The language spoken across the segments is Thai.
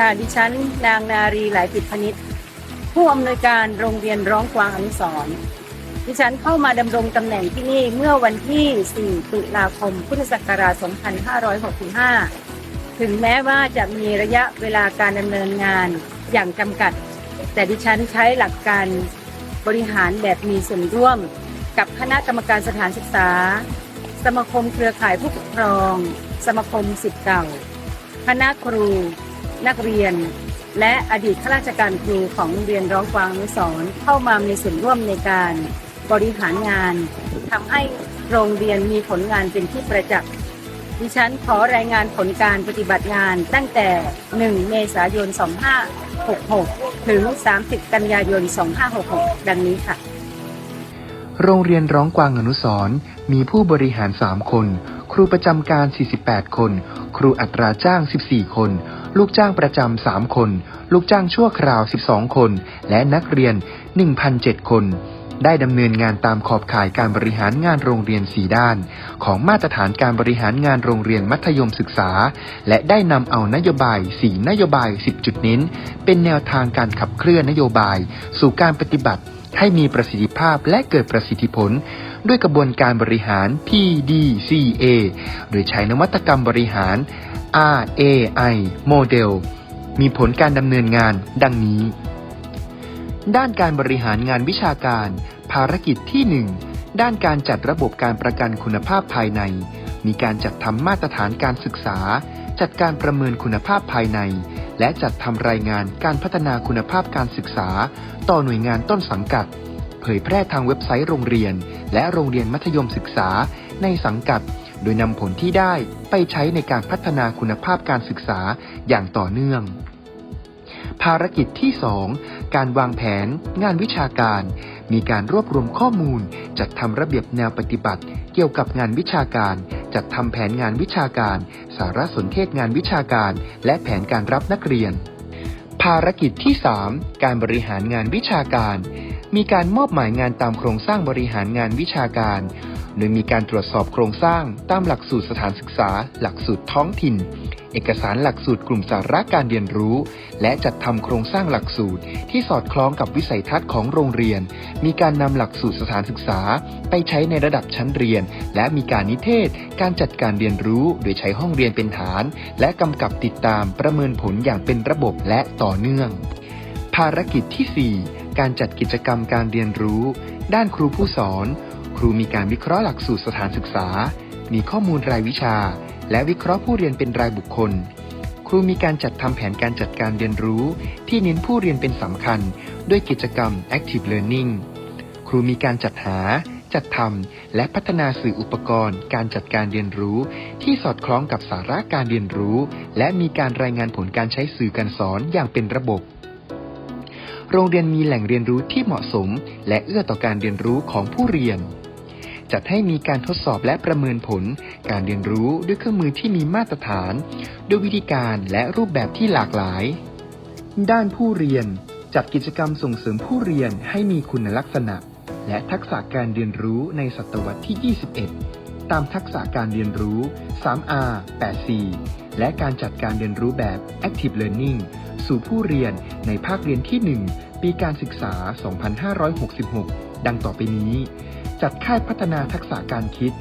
ดีค่ะ ดิฉัน นางนารีหลายปิดพนิษฐ์ผู้อำนวยการโรงเรียนร้องกวางอนุสรณ์ดิฉันเข้ามาดำรงตำแหน่งที่นี่เมื่อวันที่ 4 ตุลาคม พุทธศักราช 2565 ถึงแม้ว่าจะมีระยะเวลาการดำเนินงานอย่างจำกัด แต่ดิฉันใช้หลักการบริหารแบบมีส่วนร่วม กับคณะกรรมการสถานศึกษา สมาคมเครือข่ายผู้ปกครอง สมาคมสิทธิ์เก่า คณะครู นักเรียน และอดีตข้าราชการครูของโรงเรียนร้องกวางอนุสรณ์เข้ามามีส่วนร่วมในการบริหารงานทำให้โรงเรียนมีผลงานเป็นที่ประจักษ์ดิฉันขอรายงานผลการปฏิบัติงานตั้งแต่ 1 เมษายน 2566 ถึง 30 กันยายน 2566 ดังนี้ค่ะ โรงเรียนร้องกวางอนุสรมีผู้บริหาร 3 คน ครูประจำการ 48 คน ครูอัตราจ้าง 14 คน ลูกจ้างประจำ 3 คน ลูกจ้างชั่วคราว 12 คน และนักเรียน 1,007 คน ได้ดำเนินงานตามขอบข่ายการบริหารงานโรงเรียน4ด้าน ของมาตรฐานการบริหารงานโรงเรียนมัธยมศึกษา และได้นำเอานโยบาย4นโยบาย 10 จุดเน้น เป็นแนวทางการขับเคลื่อนนโยบาย สู่การปฏิบัติให้มีประสิทธิภาพและเกิดประสิทธิผล ด้วยกระบวนการบริหาร PDCA โดยใช้นวัตกรรมบริหาร RAI โมเดล มีผลการดำเนินงานดังนี้ ด้านการบริหารงานวิชาการ ภารกิจที่ 1 ด้านการจัดระบบการประกันคุณภาพภายใน มีการจัดทำมาตรฐานการศึกษา จัดการประเมินคุณภาพภายใน และจัดทำรายงานการพัฒนาคุณภาพการศึกษา ต่อหน่วยงานต้นสังกัด เผยแพร่ทางเว็บไซต์โรงเรียน และโรงเรียนมัธยมศึกษาในสังกัด โดยนำผลที่ได้ไปใช้ในการพัฒนาคุณภาพการศึกษาอย่างต่อเนื่อง ภารกิจที่ 2 การวางแผน งานวิชาการ มีการรวบรวมข้อมูล จัดทำระเบียบแนวปฏิบัติ เกี่ยวกับงานวิชาการ จัดทำแผนงานวิชาการ สารสนเทศงานวิชาการ และแผนการรับนักเรียน ภารกิจที่ 3 การบริหารงานวิชาการมีการมอบหมายงานตามโครงสร้างบริหารงานวิชาการ โดยมีการตรวจสอบโครงสร้างตามหลักสูตรสถานศึกษา หลักสูตรท้องถิ่น เอกสารหลักสูตรกลุ่มสาระการเรียนรู้ และจัดทำโครงสร้างหลักสูตรที่สอดคล้องกับวิสัยทัศน์ของโรงเรียน มีการนำหลักสูตรสถานศึกษา ไปใช้ในระดับชั้นเรียน และมีการนิเทศ การจัดการเรียนรู้ โดยใช้ห้องเรียนเป็นฐาน และกำกับติดตามประเมินผลอย่างเป็นระบบและต่อเนื่อง ภารกิจที่ 4 การจัดกิจกรรมการเรียนรู้ ด้านครูผู้สอน รูมีการวิเคราะห์หลักสูตรสถานศึกษา มีข้อมูลรายวิชา และวิเคราะห์ผู้เรียนเป็นรายบุคคล ครูมีการจัดทำแผนการจัดการเรียนรู้ ที่เน้นผู้เรียนเป็นสำคัญ ด้วยกิจกรรม Active Learning ครูมีการจัดหา จัดทำและพัฒนาสื่ออุปกรณ์ การจัดการเรียนรู้ ที่สอดคล้องกับสาระการเรียนรู้ และมีการรายงานผลการใช้สื่อการสอนอย่างเป็นระบบโรงเรียนมีแหล่งเรียนรู้ที่เหมาะสม และเอื้อต่อการเรียนรู้ของผู้เรียน จัดให้มีการทดสอบและประเมินผล การเรียนรู้ด้วยเครื่องมือที่มีมาตรฐาน ด้วยวิธีการและรูปแบบที่หลากหลาย ด้านผู้เรียน จัดกิจกรรมส่งเสริมผู้เรียนให้มีคุณลักษณะ และทักษะการเรียนรู้ในศตวรรษที่ 21 ตามทักษะการเรียนรู้ 3R 8C และการจัดการเรียนรู้แบบ Active Learning สู่ผู้เรียนในภาคเรียนที่ 1 ปีการศึกษา 2566 ดังต่อไปนี้ จัดค่ายพัฒนาทักษะการคิด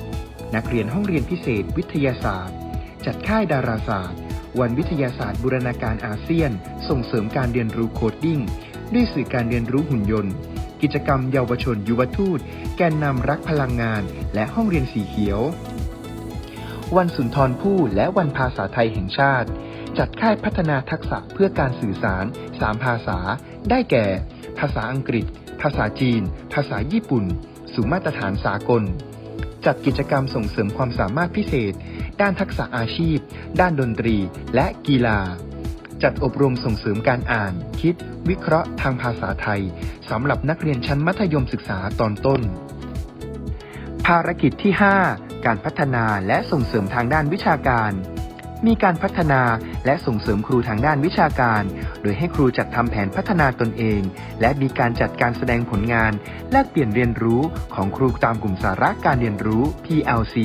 นักเรียนห้องเรียนพิเศษ วิทยาศาสตร์ จัดค่ายดาราศาสตร์ วันวิทยาศาสตร์บูรณาการอาเซียน ส่งเสริมการเรียนรู้โคดดิ้งด้วยสื่อการเรียนรู้หุ่นยนต์ กิจกรรมเยาวชน ยุวทูต แกนนำรักพลังงาน และห้องเรียนสีเขียว วันสุนทรภู่และวันภาษาไทยแห่งชาติ จัดค่ายพัฒนาทักษะเพื่อการสื่อสาร3ภาษา ได้แก่ ภาษาอังกฤษ ภาษาจีน ภาษาญี่ปุ่น สู่มาตรฐานสากล จัดกิจกรรมส่งเสริมความสามารถพิเศษ ด้านทักษะอาชีพ ด้านดนตรีและกีฬา จัดอบรมส่งเสริมการอ่าน คิด วิเคราะห์ทางภาษาไทยสำหรับนักเรียนชั้นมัธยมศึกษาตอนต้น ภารกิจที่ 5 การพัฒนาและส่งเสริมทางด้านวิชาการ มีการพัฒนาและส่งเสริมครูทางด้านวิชาการ โดยให้ครูจัดทำแผนพัฒนาตนเอง และมีการจัดการแสดงผลงาน แลกเปลี่ยนเรียนรู้ของครูตามกลุ่มสาระการเรียนรู้ PLC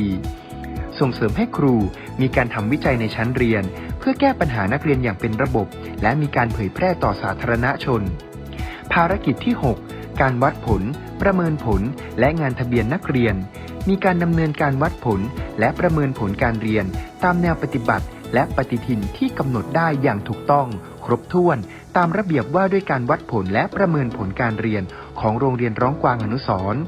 ส่งเสริมให้ครูมีการทำวิจัยในชั้นเรียน เพื่อแก้ปัญหานักเรียนอย่างเป็นระบบ และมีการเผยแพร่ต่อสาธารณชน ภารกิจที่ 6 การวัดผล ประเมินผล และงานทะเบียนนักเรียน มีการดำเนินการวัดผลและประเมินผลการเรียน ตามแนวปฏิบัติ และปฏิทินที่กำหนดได้อย่างถูกต้อง ครบถ้วน ตามระเบียบว่าด้วยการวัดผลและประเมินผลการเรียนของโรงเรียนร้องกวางอนุสร์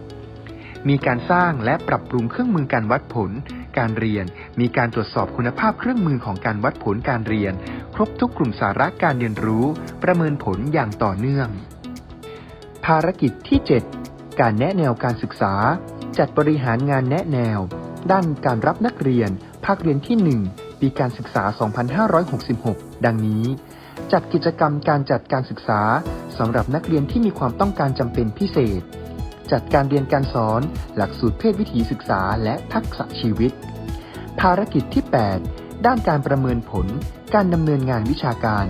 มีการสร้างและปรับปรุงเครื่องมือการวัดผล การเรียน มีการตรวจสอบคุณภาพเครื่องมือของการวัดผลการเรียน ครบทุกกลุ่มสาระการเรียนรู้ ประเมินผลอย่างต่อเนื่อง ภารกิจที่ 7 การแนะแนวการศึกษา จัดบริหารงานแนะแนว ด้านการรับนักเรียน ภาคเรียนที่ 1 ปีการศึกษา 2566 ดังนี้ จัดกิจกรรมการจัดการศึกษาสำหรับนักเรียนที่มีความต้องการจำเป็นพิเศษ จัดการเรียนการสอน หลักสูตรเพศวิถีศึกษาและทักษะชีวิต ภารกิจที่ 8 ด้านการประเมินผล การดำเนินงานวิชาการ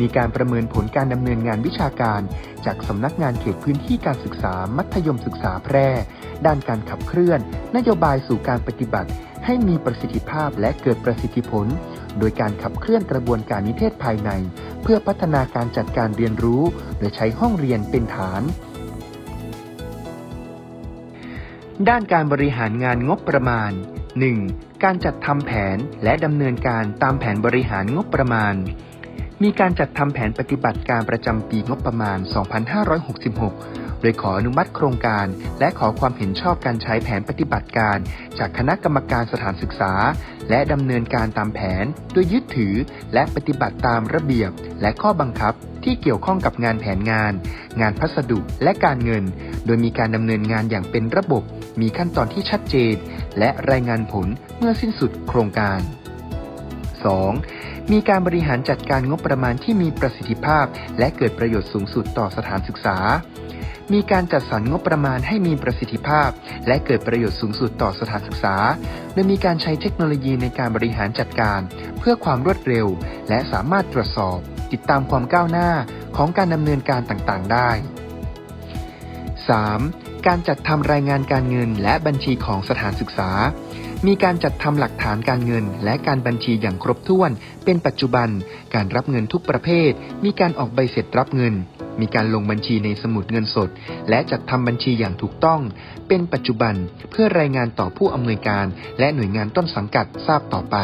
มีการประเมินผลการดำเนินงานวิชาการ จากสำนักงานเขตพื้นที่การศึกษา มัธยมศึกษาแพร่ ด้านการขับเคลื่อน นโยบายสู่การปฏิบัติ ให้มีประสิทธิภาพและเกิดประสิทธิผล โดยการขับเคลื่อนกระบวนการนิเทศภายใน เพื่อพัฒนาการจัดการเรียนรู้ โดยใช้ห้องเรียนเป็นฐาน ด้านการบริหารงานงบประมาณ 1. การจัดทำแผนและดำเนินการตามแผนบริหารงบประมาณมีการจัดทำแผนปฏิบัติการประจำปีงบประมาณ 2566 โดยขออนุมัติโครงการ และขอความเห็นชอบการใช้แผนปฏิบัติการ จากคณะกรรมการสถานศึกษา และดำเนินการตามแผน โดยยึดถือและปฏิบัติตามระเบียบ และข้อบังคับที่เกี่ยวข้องกับงานแผนงาน งานพัสดุและการเงิน โดยมีการดำเนินงานอย่างเป็นระบบ มีขั้นตอนที่ชัดเจน และรายงานผลเมื่อสิ้นสุดโครงการ 2. มีการบริหารจัดการงบประมาณที่มีประสิทธิภาพ และเกิดประโยชน์สูงสุดต่อสถานศึกษา มีการจัดสรรงบประมาณให้มีประสิทธิภาพ และเกิดประโยชน์สูงสุดต่อสถานศึกษา โดยมีการใช้เทคโนโลยีในการบริหารจัดการ เพื่อความรวดเร็ว และสามารถตรวจสอบ ติดตามความก้าวหน้าของการดำเนินการต่างๆ ได้ 3. การจัดทำรายงานการเงินและบัญชีของสถานศึกษา มีการจัดทำหลักฐานการเงิน และการบัญชีอย่างครบถ้วน เป็นปัจจุบัน การรับเงินทุกประเภท มีการออกใบเสร็จรับเงิน มีการลงบัญชีในสมุดเงินสด และจัดทำบัญชีอย่างถูกต้อง เป็นปัจจุบันเพื่อรายงานต่อผู้อำนวยการ และหน่วยงานต้นสังกัดทราบต่อไป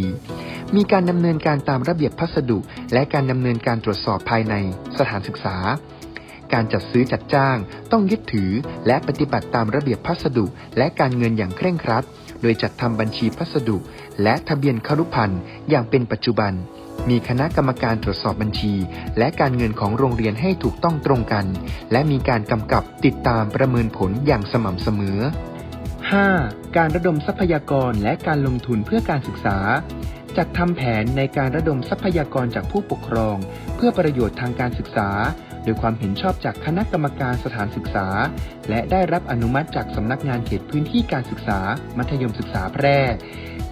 4. มีการดำเนินการตามระเบียบพัสดุ และการดำเนินการตรวจสอบภายในสถานศึกษา การจัดซื้อจัดจ้าง ต้องยึดถือและปฏิบัติตามระเบียบพัสดุ และการเงินอย่างเคร่งครัด โดยจัดทำบัญชีพัสดุ และทะเบียนครุพันธ์อย่างเป็นปัจจุบัน มีคณะกรรมการตรวจสอบบัญชี และการเงินของโรงเรียนให้ถูกต้องตรงกัน และมีการกำกับติดตามประเมินผลอย่างสม่ำเสมอ 5. การระดมทรัพยากรและการลงทุนเพื่อการศึกษา จัดทำแผนในการระดมทรัพยากรจากผู้ปกครอง เพื่อประโยชน์ทางการศึกษา โดยความเห็นชอบจากคณะกรรมการสถานศึกษา และได้รับอนุมัติจากสำนักงานเขตพื้นที่การศึกษา มัธยมศึกษาแพร่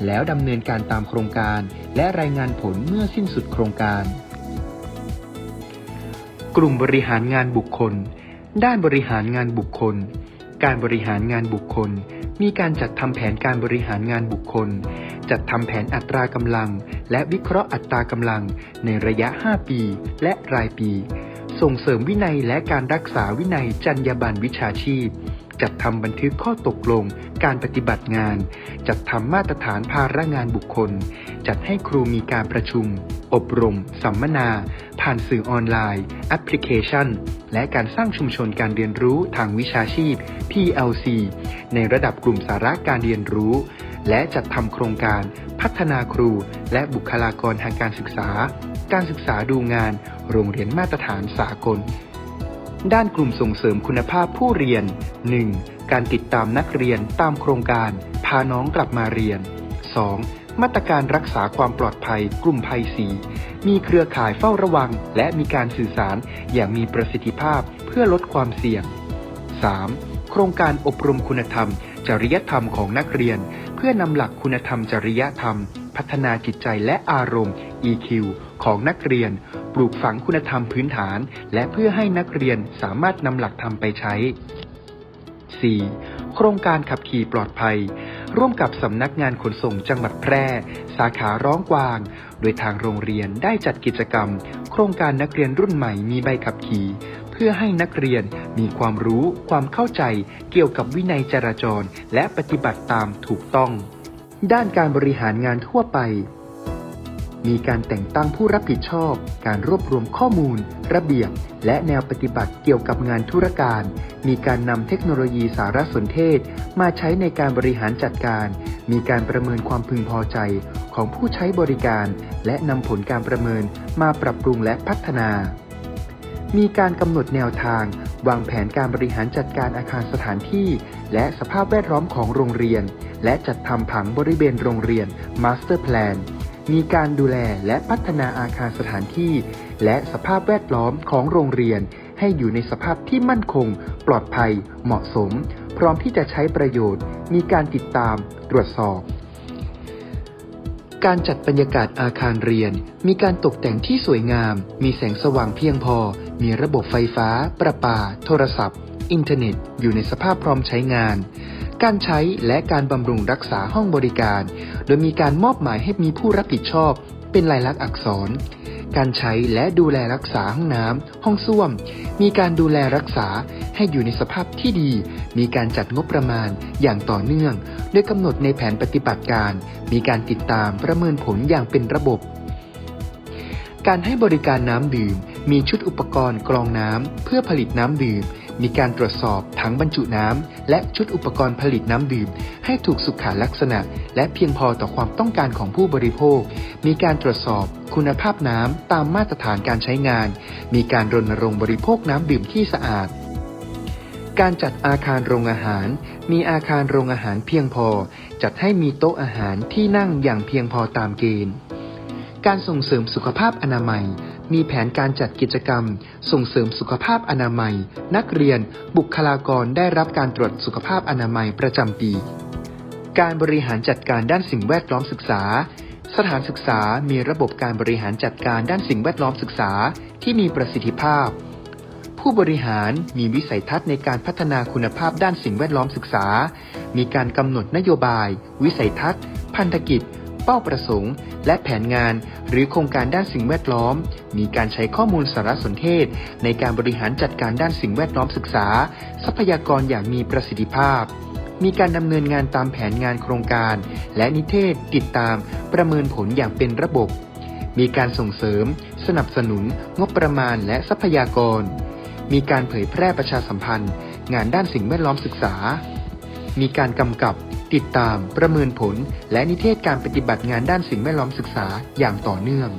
แล้วดำเนินการตามโครงการ และรายงานผลเมื่อสิ้นสุดโครงการ กลุ่มบริหารงานบุคคล ด้านบริหารงานบุคคล การบริหารงานบุคคล มีการจัดทำแผนการบริหารงานบุคคลจัดทำแผนอัตรากำลัง และวิเคราะห์อัตรากำลังในระยะ 5 ปี และรายปี ส่งเสริมวินัยและการรักษาวินัยจรรยาบรรณวิชาชีพ จัดทำบันทึกข้อตกลง การปฏิบัติงาน จัดทำมาตรฐานภาระงานบุคคล จัดให้ครูมีการประชุม อบรม สัมมนา ผ่านสื่อออนไลน์ แอปพลิเคชัน และการสร้างชุมชนการเรียนรู้ทางวิชาชีพ PLC ในระดับกลุ่มสาระการเรียนรู้ และจัดทำโครงการ พัฒนาครู และบุคลากรทางการศึกษา การศึกษาดูงาน โรงเรียนมาตรฐานสากล ด้านกลุ่มส่งเสริมคุณภาพผู้เรียน 1. การติดตามนักเรียนตามโครงการ พาน้องกลับมาเรียน 2. มาตรการรักษาความปลอดภัย กลุ่มภัยสี มีเครือข่ายเฝ้าระวัง และมีการสื่อสารอย่างมีประสิทธิภาพเพื่อลดความเสี่ยง 3. โครงการอบรมคุณธรรม จริยธรรมของนักเรียน เพื่อนำหลักคุณธรรมจริยธรรม พัฒนาจิตใจและอารมณ์ EQ ของนักเรียน ปลูกฝังคุณธรรมพื้นฐาน และเพื่อให้นักเรียนสามารถนำหลักธรรมไปใช้ 4. โครงการขับขี่ปลอดภัย ร่วมกับสำนักงานขนส่งจังหวัดแพร่ สาขาร้องกวาง โดยทางโรงเรียนได้จัดกิจกรรม โครงการนักเรียนรุ่นใหม่มีใบขับขี่ เพื่อให้นักเรียนมีความรู้ความเข้าใจ เกี่ยวกับวินัยจราจร และปฏิบัติตามถูกต้อง ด้านการบริหารงานทั่วไป มีการแต่งตั้งผู้รับผิดชอบ การรวบรวมข้อมูล ระเบียบ และแนวปฏิบัติเกี่ยวกับงานธุรการ มีการนำเทคโนโลยีสารสนเทศ มาใช้ในการบริหารจัดการ มีการประเมินความพึงพอใจของผู้ใช้บริการ และนำผลการประเมินมาปรับปรุงและพัฒนา มีการกำหนดแนวทาง วางแผนการบริหารจัดการอาคารสถานที่ และสภาพแวดล้อมของโรงเรียน และจัดทำผังบริเวณโรงเรียน Master Plan มีการดูแลและพัฒนาอาคารสถานที่ และสภาพแวดล้อมของโรงเรียน ให้อยู่ในสภาพที่มั่นคง ปลอดภัย เหมาะสม พร้อมที่จะใช้ประโยชน์ มีการติดตาม ตรวจสอบการจัดบรรยากาศอาคารเรียน มีการตกแต่งที่สวยงาม มีแสงสว่างเพียงพอ มีระบบไฟฟ้า ประปา โทรศัพท์ อินเทอร์เน็ต อยู่ในสภาพพร้อมใช้งาน การใช้และการบำรุงรักษาห้องบริการ ดยมีการมอบหมายให้มีผู้รับผิดชอบ เป็นลายลักษณ์อักษร การใช้และดูแลรักษาห้องน้ำห้องส้วม มีการดูแลรักษาให้อยู่ในสภาพที่ดี มีการจัดงบประมาณอย่างต่อเนื่อง โดยกำหนดในแผนปฏิบัติการ มีการติดตามประเมินผลอย่างเป็นระบบการให้บริการน้ำดื่ม มีชุดอุปกรณ์กรองน้ำ เพื่อผลิตน้ำดื่ม มีการตรวจสอบถังบรรจุน้ำและชุดอุปกรณ์ผลิตน้ำดื่ม ให้ถูกสุขลักษณะ และเพียงพอต่อความต้องการของผู้บริโภค มีการตรวจสอบคุณภาพน้ำตามมาตรฐานการใช้งาน มีการรณรงค์บริโภคน้ำดื่มที่สะอาด การจัดอาคารโรงอาหาร มีอาคารโรงอาหารเพียงพอ จัดให้มีโต๊ะอาหารที่นั่งอย่างเพียงพอตามเกณฑ์ การส่งเสริมสุขภาพอนามัย มีแผนการจัดกิจกรรม ส่งเสริมสุขภาพอนามัย นักเรียน บุคลากรได้รับการตรวจสุขภาพอนามัยประจำปี การบริหารจัดการด้านสิ่งแวดล้อมศึกษา สถานศึกษามีระบบการบริหารจัดการด้านสิ่งแวดล้อมศึกษาที่มีประสิทธิภาพ ผู้บริหารมีวิสัยทัศน์ในการพัฒนาคุณภาพด้านสิ่งแวดล้อมศึกษา มีการกำหนดนโยบาย วิสัยทัศน์ พันธกิจ เป้าประสงค์ และแผนงาน หรือโครงการด้านสิ่งแวดล้อม มีการใช้ข้อมูลสารสนเทศ ในการบริหารจัดการด้านสิ่งแวดล้อมศึกษา ทรัพยากรอย่างมีประสิทธิภาพ มีการดำเนินงานตามแผนงานโครงการ และนิเทศ ติดตาม ประเมินผลอย่างเป็นระบบ มีการส่งเสริม สนับสนุน งบประมาณและทรัพยากร มีการเผยแพร่ประชาสัมพันธ์ งานด้านสิ่งแวดล้อมศึกษา มีการกำกับ ติดตามประเมินผล และนิเทศการปฏิบัติงานด้านสิ่งแวดล้อมศึกษาอย่างต่อเนื่อง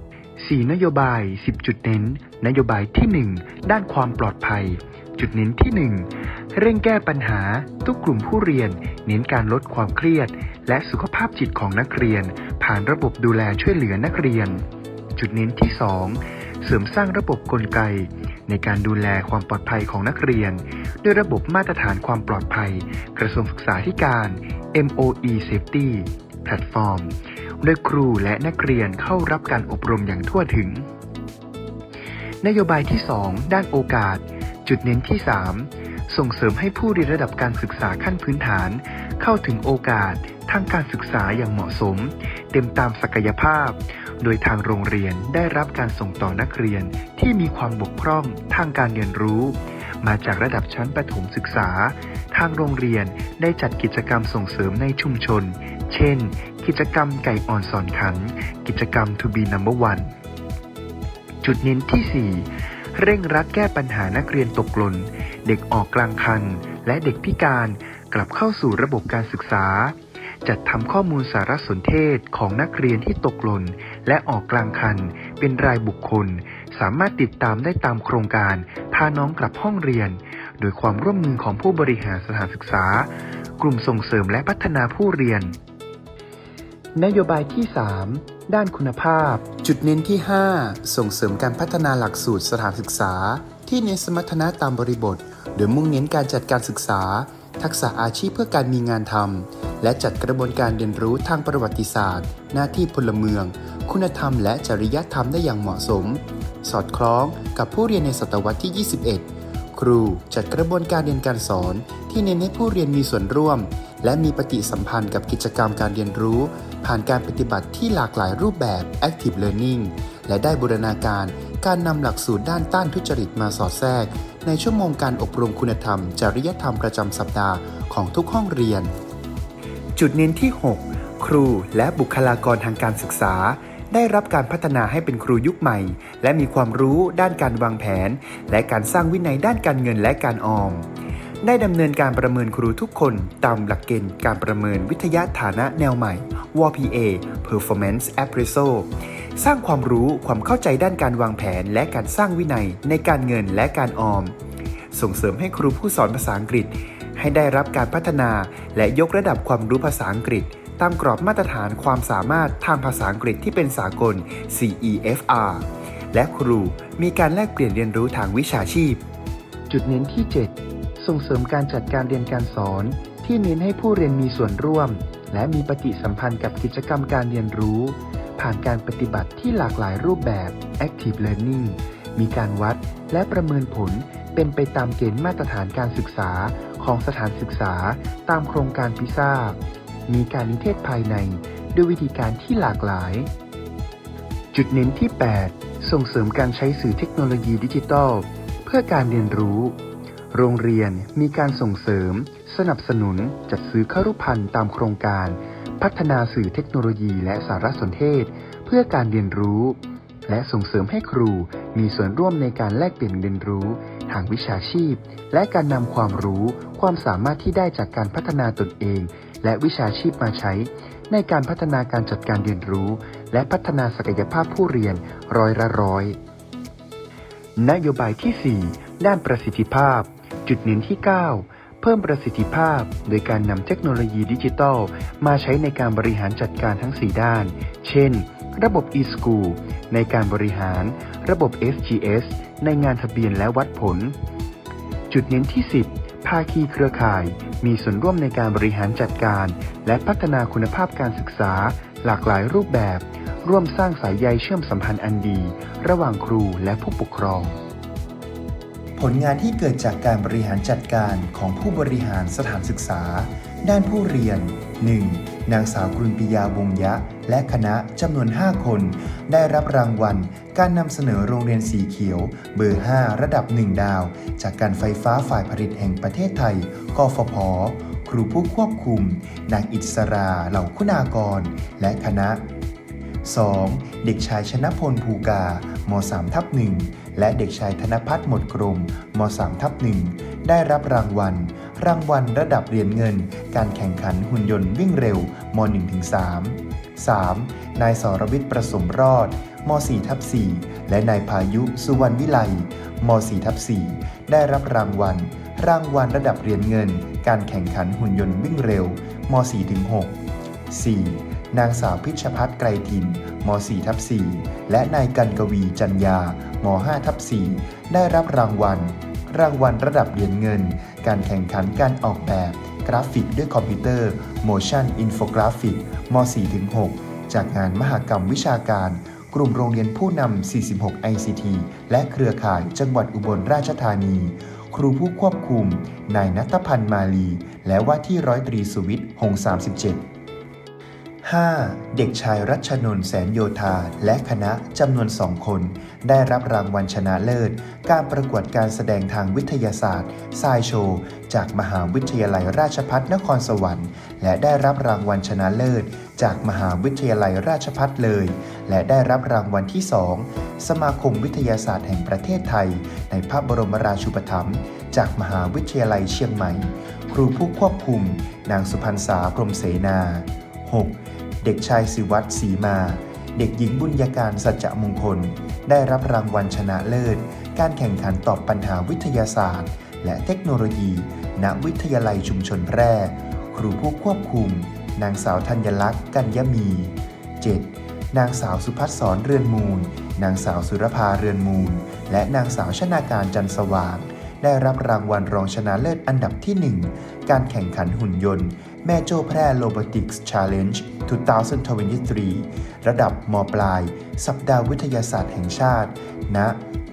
4 นโยบาย 10 จุดเน้น นโยบายที่ 1 ด้านความปลอดภัย จุดเน้นที่ 1 เร่งแก้ปัญหา ทุกกลุ่มผู้เรียน เน้นการลดความเครียด และสุขภาพจิตของนักเรียน ผ่านระบบดูแลช่วยเหลือนักเรียน จุดเน้นที่ 2 เสริมสร้างระบบกลไก ในการดูแลความปลอดภัยของนักเรียน ด้วยระบบมาตรฐานความปลอดภัย กระทรวงศึกษาธิการ MOE Safety Platform โดยครูและนักเรียนเข้ารับการอบรมอย่างทั่วถึง นโยบายที่ 2 ด้านโอกาส จุดเน้นที่ 3 ส่งเสริมให้ผู้เรียนระดับการศึกษาขั้นพื้นฐาน เข้าถึงโอกาสทางการศึกษาอย่างเหมาะสม เต็มตามศักยภาพ โดยทางโรงเรียนได้รับการส่งต่อนักเรียนที่มีความบกพร่องทางการเรียนรู้ มาจากระดับชั้นประถมศึกษา ทางโรงเรียนได้จัดกิจกรรมส่งเสริมในชุมชน เช่น กิจกรรมไก่อ่อนสอนขัน กิจกรรม To be number one จุดเน้นที่ 4 เร่งรัดแก้ปัญหานักเรียนตกหล่น เด็กออกกลางคัน และเด็กพิการกลับเข้าสู่ระบบการศึกษา จัดทำข้อมูลสารสนเทศของนักเรียนที่ตกหล่น และออกกลางคัน เป็นรายบุคคล สามารถติดตามได้ตามโครงการพาน้องกลับห้องเรียน โดยความร่วมมือของผู้บริหารสถานศึกษา กลุ่มส่งเสริมและพัฒนาผู้เรียน นโยบายที่ 3 ด้านคุณภาพ จุดเน้นที่ 5 ส่งเสริมการพัฒนาหลักสูตรสถานศึกษา ที่เน้นสมรรถนะตามบริบท โดยมุ่งเน้นการจัดการศึกษา ทักษะอาชีพเพื่อการมีงานทำ และจัดกระบวนการเรียนรู้ทางประวัติศาสตร์ หน้าที่พลเมือง คุณธรรมและจริยธรรมได้อย่างเหมาะสม สอดคล้องกับผู้เรียนในศตวรรษที่ 21 ครูจัดกระบวนการเรียนการสอน ที่เน้นให้ผู้เรียนมีส่วนร่วม และมีปฏิสัมพันธ์กับกิจกรรมการเรียนรู้ ผ่านการปฏิบัติที่หลากหลายรูปแบบ Active Learning และได้บูรณาการการนำหลักสูตรด้านต้านทุจริตมาสอดแทรก ในชั่วโมงการอบรมคุณธรรม จริยธรรมประจำสัปดาห์ของทุกห้องเรียน จุดเน้นที่ 6 ครูและบุคลากรทางการศึกษา ได้รับการพัฒนาให้เป็นครูยุคใหม่ และมีความรู้ด้านการวางแผน และการสร้างวินัยด้านการเงินและการออม ได้ดำเนินการประเมินครูทุกคนตามหลักเกณฑ์การประเมินวิทยาฐานะแนวใหม่ WPA Performance Appraisal สร้างความรู้ความเข้าใจด้านการวางแผน และการสร้างวินัยในการเงินและการออม ส่งเสริมให้ครูผู้สอนภาษาอังกฤษ ให้ได้รับการพัฒนาและยกระดับความรู้ภาษาอังกฤษ ตามกรอบมาตรฐานความสามารถทางภาษาอังกฤษที่เป็นสากล CEFR และครูมีการแลกเปลี่ยนเรียนรู้ทางวิชาชีพ จุดเน้นที่ 7 ส่งเสริมการจัดการเรียนการสอน ที่เน้นให้ผู้เรียนมีส่วนร่วม และมีปฏิสัมพันธ์กับกิจกรรมการเรียนรู้ ผ่านการปฏิบัติที่หลากหลายรูปแบบ Active Learning มีการวัดและประเมินผลเป็นไปตามเกณฑ์มาตรฐานการศึกษา ของสถานศึกษาตามโครงการพิซ่า มีการนิเทศภายในด้วยวิธีการที่หลากหลาย จุดเน้นที่ 8 ส่งเสริมการใช้สื่อเทคโนโลยีดิจิทัล เพื่อการเรียนรู้ โรงเรียนมีการส่งเสริม สนับสนุนจัดซื้อครุพันธ์ตามโครงการ พัฒนาสื่อเทคโนโลยีและสารสนเทศ เพื่อการเรียนรู้ และส่งเสริมให้ครูมีส่วนร่วมในการแลกเปลี่ยนเรียนรู้ ทางวิชาชีพ และการนำความรู้ความสามารถที่ได้จากการพัฒนาตนเอง และวิชาชีพมาใช้ ในการพัฒนาการจัดการเรียนรู้ และพัฒนาศักยภาพผู้เรียนร้อยละร้อย นโยบายที่ 4 ด้านประสิทธิภาพ จุดเน้นที่ 9เพิ่มประสิทธิภาพโดยการนำเทคโนโลยีดิจิทัล มาใช้ในการบริหารจัดการทั้ง 4 ด้าน เช่น ระบบ e-school ในการบริหาร ระบบ SGS ในงานทะเบียนและวัดผล จุดเน้นที่ 10 ภาคีเครือข่าย มีส่วนร่วมในการบริหารจัดการ และพัฒนาคุณภาพการศึกษา หลากหลายรูปแบบ ร่วมสร้างสายใยเชื่อมสัมพันธ์อันดี ระหว่างครูและผู้ปกครอง ผลงานที่เกิดจากการบริหารจัดการของผู้บริหารสถานศึกษา ด้านผู้เรียน 1. นางสาวกรุณปิยาวงยะ และคณะจำนวน 5 คน ได้รับรางวัล การนำเสนอโรงเรียนสีเขียว เบอร์ 5 ระดับ 1 ดาว จากการไฟฟ้าฝ่ายผลิตแห่งประเทศไทย กฟผครูผู้ควบคุม นางอิสราเหล่าคุณากร และคณะ 2. เด็กชายชนะพลภูกา ม 3 ทับ 1 และเด็กชายธนพัฒน์หมดกรม ม 3 ทับ 1 ได้รับรางวัล รางวัลระดับเหรียญเงิน การแข่งขันหุ่นยนต์วิ่งเร็วม1ถึง3 3. นายสรวิทย์ประสมรอดม 4 ทับ4และนายพายุสุวรรณวิไลม 4 ทับ4ได้รับรางวัล รางวัลระดับเหรียญเงิน การแข่งขันหุ่นยนต์วิ่งเร็วม 4 ถึง6 4. นางสาวพิชพัฒน์ไกรทินม 4 ทับ4และนายกันกวีจันยาม 5 ทับ4ได้รับรางวัล รางวัลระดับเหรียญเงิน การแข่งขันการออกแบบ กราฟิกด้วยคอมพิวเตอร์ Motion Infographic ม4ถึง6จากงานมหกรรมวิชาการ กลุ่มโรงเรียนผู้นำ 46 ICT และเครือข่ายจังหวัดอุบลราชธานี ครูผู้ควบคุม นายนัทพันธ์มาลี และว่าที่ร้อยตรีสุวิทย์ หง37 5. เด็กชายรัชนนท์แสนโยธา และคณะจำนวนสองคน ได้รับรางวัลชนะเลิศ การประกวดการแสดงทางวิทยาศาสตร์สายโชว์จากมหาวิทยาลัยราชภัฏนครสวรรค์ และได้รับรางวัลชนะเลิศ จากมหาวิทยาลัยราชภัฏเลย และได้รับรางวัลที่ 2 สมาคมวิทยาศาสตร์แห่งประเทศไทย ในพระบรมราชูปถัมภ์จากมหาวิทยาลัยเชียงใหม่ ครูผู้ควบคุม นางสุพรรณษาพรมเสนา 6. เด็กชายสิวัตรศรีมา เด็กหญิงบุญญาการสัจจมงคล ได้รับรางวัลชนะเลิศ การแข่งขันตอบปัญหาวิทยาศาสตร์ และเทคโนโลยี ณ วิทยาลัยชุมชนแพร่ ครูผู้ควบคุม นางสาวธัญลักษณ์ กัญญมี 7. นางสาวสุพัฒสรเรือนมูล นางสาวสุรภาเรือนมูล และนางสาวชนาการจันสว่างได้รับรางวัลรองชนะเลิศอันดับที่ 1 การแข่งขันหุ่นยนต์ แม่โจ้แพร่ Robotics Challenge 2023 ระดับมปลาย สัปดาห์วิทยาศาสตร์แห่งชาติณะ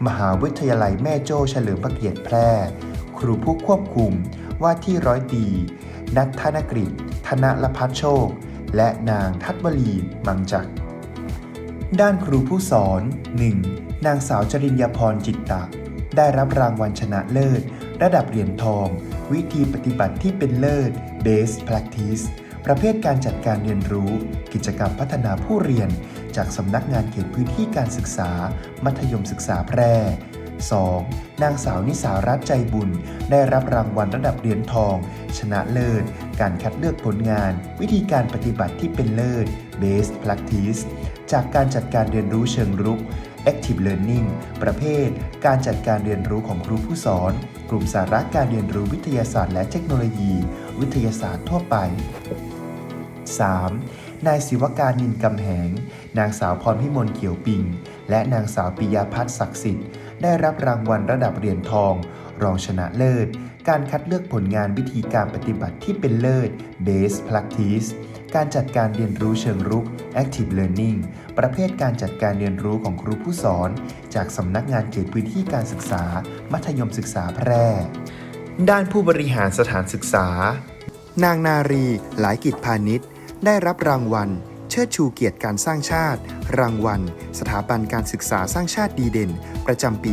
มหาวิทยาลัยแม่โจ้เฉลิมพระเกียรติแพร่ ครูผู้ควบคุมว่าที่ร้อยตีนัทธนกฤษธนละพัฒโชค และนางทัตวลีมังจัก ด้านครูผู้สอน 1. นางสาวจริญญาพรจิตตะ ได้รับรางวัลชนะเลิศ ระดับเหรียญทอง วิธีปฏิบัติที่เป็นเลิศ Best Practice ประเภทการจัดการเรียนรู้ กิจกรรมพัฒนาผู้เรียน จากสำนักงานเขตพื้นที่การศึกษา มัธยมศึกษาแพร่ 2. นางสาวนิสารัตใจบุญ ได้รับรางวัลระดับเหรียญทอง ชนะเลิศ การคัดเลือกผลงาน วิธีการปฏิบัติที่เป็นเลิศ Best Practice จากการจัดการเรียนรู้เชิงรุก Active Learning ประเภท การจัดการเรียนรู้ของครูผู้สอน กลุ่มสาระการเรียนรู้วิทยาศาสตร์และเทคโนโลยี วิทยาศาสตร์ทั่วไป 3. นายศิวการนินกำแหง นางสาวพรพิมลเขียวปิง และนางสาวปิยาพัฒน์ศักดิ์สิทธิ์ ได้รับรางวัลระดับเหรียญทอง รองชนะเลิศ การคัดเลือกผลงานวิธีการปฏิบัติที่เป็นเลิศ Base Practice การจัดการเรียนรู้เชิงรุก Active Learning ประเภทการจัดการเรียนรู้ของครูผู้สอน จากสำนักงานเขตพื้นที่การศึกษา มัธยมศึกษาแพร่ ด้านผู้บริหารสถานศึกษา นางนารี หลายกิจพาณิชย์ ได้รับรางวัล เชิดชูเกียรติการสร้างชาติ รางวัล สถาบันการศึกษาสร้างชาติดีเด่น ประจำปี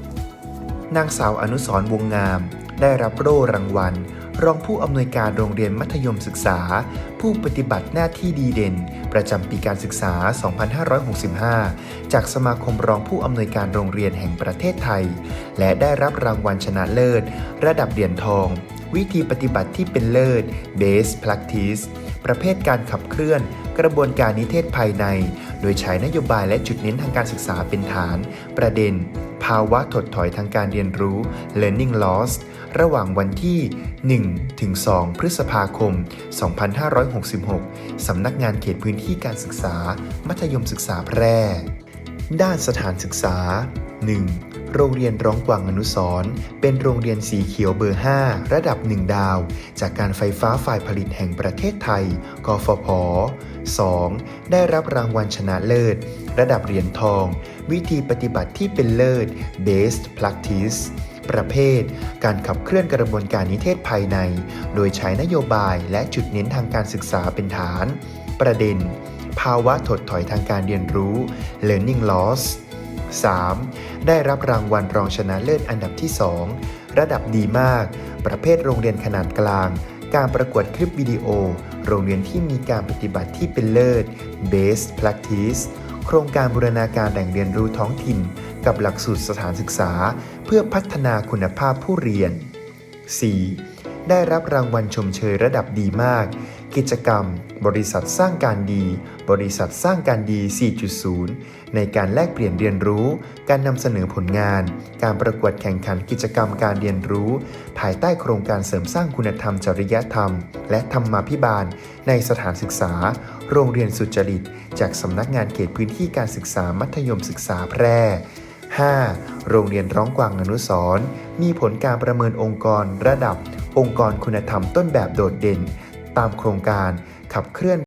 2566 นางสาวอนุสรวงงาม ได้รับโล่รางวัล รองผู้อำนวยการโรงเรียนมัธยมศึกษา ผู้ปฏิบัติหน้าที่ดีเด่น ประจำปีการศึกษา 2565 จากสมาคมรองผู้อำนวยการโรงเรียนแห่งประเทศไทย และได้รับรางวัลชนะเลิศ ระดับเหรียญทอง วิธีปฏิบัติที่เป็นเลิศ Base Practice ประเภทการขับเคลื่อน กระบวนการนิเทศภายใน โดยใช้นโยบายและจุดเน้นทางการศึกษาเป็นฐาน ประเด็น ภาวะถดถอยทางการเรียนรู้ Learning Loss ระหว่างวันที่ 1 ถึง 2 พฤษภาคม 2566 สำนักงานเขตพื้นที่การศึกษา มัธยมศึกษาแพร่ ด้านสถานศึกษา 1. โรงเรียนร้องกวางอนุสร์เป็นโรงเรียนสีเขียวเบอร์ 5 ระดับ 1 ดาว จากการไฟฟ้าฝ่ายผลิตแห่งประเทศไทย กฟผ 2. ได้รับรางวัลชนะเลิศ ระดับเหรียญทอง วิธีปฏิบัติที่เป็นเลิศ Best Practice ประเภท การขับเคลื่อนกระบวนการนิเทศภายใน โดยใช้นโยบายและจุดเน้นทางการศึกษาเป็นฐาน ประเด็น ภาวะถดถอยทางการเรียนรู้ Learning Loss 3. ได้รับรางวัลรองชนะเลิศอันดับที่ 2 ระดับดีมาก ประเภทโรงเรียนขนาดกลาง การประกวดคลิปวิดีโอ โรงเรียนที่มีการปฏิบัติที่เป็นเลิศ Best Practice โครงการบูรณาการแหล่งเรียนรู้ท้องถิ่น กับหลักสูตรสถานศึกษา เพื่อพัฒนาคุณภาพผู้เรียน 4. ได้รับรางวัลชมเชยระดับดีมาก กิจกรรม บริษัทสร้างการดี บริษัทสร้างการดี 4.0 ในการแลกเปลี่ยนเรียนรู้ การนำเสนอผลงาน การประกวดแข่งขันกิจกรรมการเรียนรู้ ภายใต้โครงการเสริมสร้างคุณธรรมจริยธรรม และธรรมาภิบาล ในสถานศึกษา โรงเรียนสุจริต จากสำนักงานเขตพื้นที่การศึกษามัธยมศึกษาแพร่ 5. โรงเรียนร้องกวางอนุสร์มีผลการประเมินองค์กร ระดับ องค์กรคุณธรรมต้นแบบโดดเด่น ตามโครงการขับเคลื่อน